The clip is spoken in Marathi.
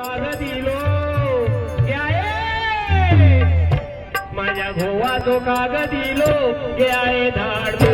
कागदिलो. माझ्या गोवा तो कागदिलो. गे आहे धाड मुंबई